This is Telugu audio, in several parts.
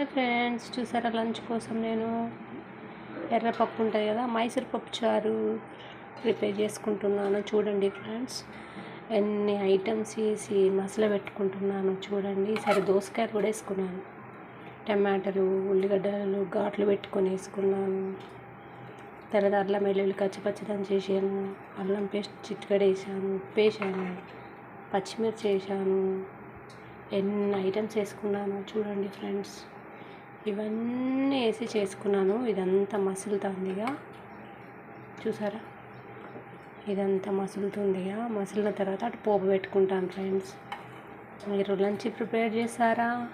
హాయ్ ఫ్రెండ్స్ చూసారా లంచ్ కోసం నేను? ఎర్రపప్పు ఉంటుంది కదా మైసూర్ పప్పు చారు ప్రిపేర్ చేసుకుంటున్నాను. చూడండి ఫ్రెండ్స్ ఎన్ని ఐటమ్స్ వేసి మసాలా పెట్టుకుంటున్నాను చూడండి. సరే దోసకాయలు కూడా వేసుకున్నాను. టమాటాలు ఉల్లిగడ్డలు ఘాట్లు పెట్టుకొని వేసుకున్నాను. తర్వాత అల్లం వెల్లుల్లి కచ్చిపచ్చిదని చేసాను అల్లం పేస్ట్ చిటికడ వేసాను ఉప్పు వేసాను పచ్చిమిర్చి వేసాను ఎన్ని ఐటమ్స్ వేసుకున్నాను చూడండి ఫ్రెండ్స్. ఇవన్నీ వేసి చేసుకున్నాను. ఇదంతా మసులుతుందిగా. చూసారా? ఇదంతా మసులుతుందిగా. మసిలిన తర్వాత అటు పోపు పెట్టుకుంటాను ఫ్రెండ్స్. మీరు లంచ్ ప్రిపేర్ చేశారా?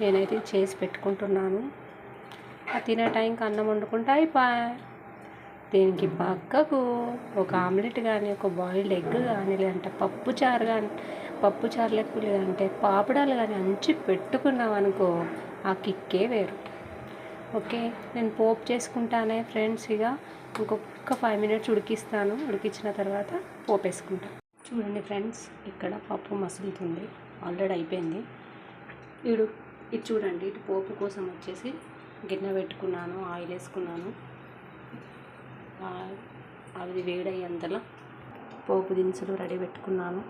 నేనైతే చేసి పెట్టుకుంటున్నాను. తినే టైంకి అన్నం వండుకుంటా అయిపోయి. దీనికి పక్కకు ఒక ఆమ్లెట్ కానీ ఒక బాయిల్డ్ ఎగ్ కానీ లేదంటే పప్పు చారు కానీ పప్పు చారు లెక్క లేదంటే పాపడాలు కానీ అంచి పెట్టుకున్నాం అనుకో ఆ కిక్కే వేరు. ఓకే? నేను పోపు చేసుకుంటానే ఫ్రెండ్స్ ఇక ఇంకొక ఫైవ్ మినిట్స్ ఉడికిస్తాను. ఉడికించిన తర్వాత పోపు వేసుకుంటాను చూడండి ఫ్రెండ్స్ ఇక్కడ పప్పు మసులుతుంది. ఆల్రెడీ అయిపోయింది. ఇడు ఇది చూడండి ఇటు పోపు కోసం వచ్చేసి గిన్నె పెట్టుకున్నాను ఆయిల్ వేసుకున్నాను. అది వేడయ్యేంతలా పోపు దినుసులు రెడీ పెట్టుకున్నాను.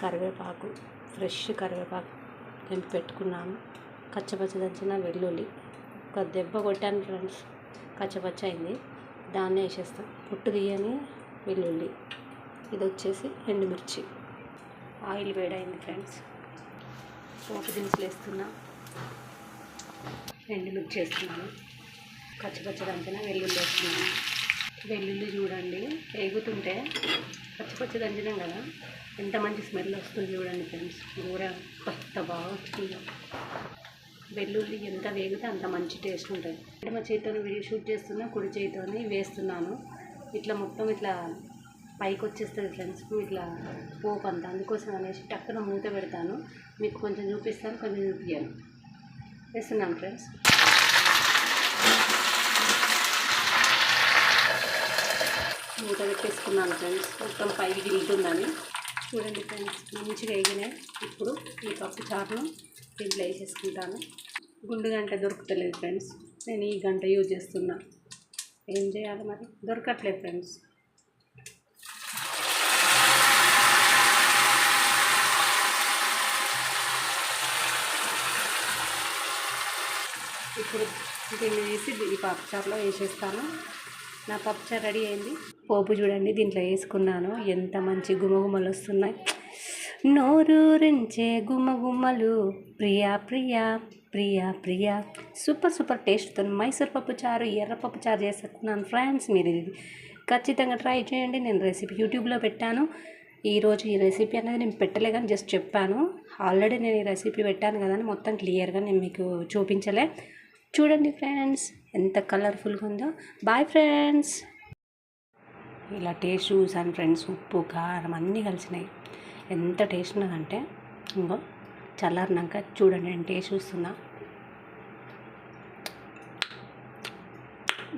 కరివేపాకు ఫ్రెష్ కరివేపాకు తెంపి పెట్టుకున్నాను. కచ్చపచ్చ దంచిన వెల్లుల్లి. ఒక దెబ్బ కొట్టాను ఫ్రెండ్స్. కచ్చపచ్చ అయింది. దాన్నే వేసేస్తాం. పుట్టు తీయని వెల్లుల్లి. ఇది వచ్చేసి ఎండుమిర్చి. ఆయిల్ వేడైంది ఫ్రెండ్స్. పోపు దినుసులు వేస్తున్నా. ఎండుమిర్చి వేస్తున్నాను. కచ్చపచ్చ దంచిన వెల్లుల్లి వేస్తున్నాను. వెల్లుల్లి చూడండి. ఎగుతుంటే పచ్చి దంచినాం కదా. ఎంత మంచి స్మెల్ వస్తుంది చూడండి ఫ్రెండ్స్. కూర కొత్త బాగా వచ్చింది వెల్లుల్లి ఎంత వేగితే అంత మంచి టేస్ట్ ఉంటుంది. ఎడమ చేతితో వీడియో షూట్ చేస్తున్నా కుడి చేతితోని వేస్తున్నాను. ఇట్లా మొత్తం ఇట్లా పైకి వచ్చేస్తుంది ఫ్రెండ్స్ ఇట్లా పోపు అంతా. అందుకోసం అనేసి టక్కున మూత పెడతాను. మీకు కొంచెం చూపిస్తాను కొంచెం చూపించాను వేస్తున్నాను ఫ్రెండ్స్. మూత పెట్టేసుకున్నాను ఫ్రెండ్స్. మొత్తం పైకి దిగుతుందని. చూడండి ఫ్రెండ్స్ మంచిగా వేగినాయి. ఇప్పుడు ఈ పప్పు చారును దీంట్లో వేసేసుకుంటాను గుండు గంట దొరుకుతలేదు ఫ్రెండ్స్. నేను ఈ గంట యూజ్ చేస్తున్నా. ఏం చేయాలి మరి? దొరకట్లేదు ఫ్రెండ్స్. ఇప్పుడు దీన్ని వేసి ఈ పప్పుచారులో వేసేస్తాను. నా పప్పుచారు రెడీ అయింది. పోపు చూడండి దీంట్లో వేసుకున్నాను. ఎంత మంచి గుమగుమలు వస్తున్నాయి. నోరూరించే గుమగుమలు ప్రియా ప్రియా ప్రియా ప్రియా. సూపర్ సూపర్ టేస్ట్తో మైసూర్ పప్పు చారు ఎర్రపప్పు చారు చేసుకున్నాను ఫ్రెండ్స్ మీరు ఇది. ఖచ్చితంగా ట్రై చేయండి. నేను రెసిపీ యూట్యూబ్లో పెట్టాను. ఈరోజు ఈ రెసిపీ అనేది నేను పెట్టలే కానీ జస్ట్ చెప్పాను. ఆల్రెడీ నేను ఈ రెసిపీ పెట్టాను కదా అని మొత్తం క్లియర్గా నేను మీకు చూపించలే. చూడండి ఫ్రెండ్స్ ఎంత కలర్ఫుల్గా ఉందో. Bye friends. ఇలా టేస్ట్ చూసాను ఫ్రెండ్స్. ఉప్పు కారం అన్నీ కలిసినాయి. ఎంత టేస్ట్ ఉన్నదంటే ఇంకో చల్లారినాక చూడండి నేను టేస్ట్ చూస్తున్నా.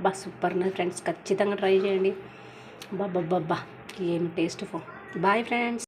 బా సూపర్ ఉన్నది ఫ్రెండ్స్. ఖచ్చితంగా ట్రై చేయండి. బాబ్బా ఏం టేస్ట్ ఫో. Bye friends.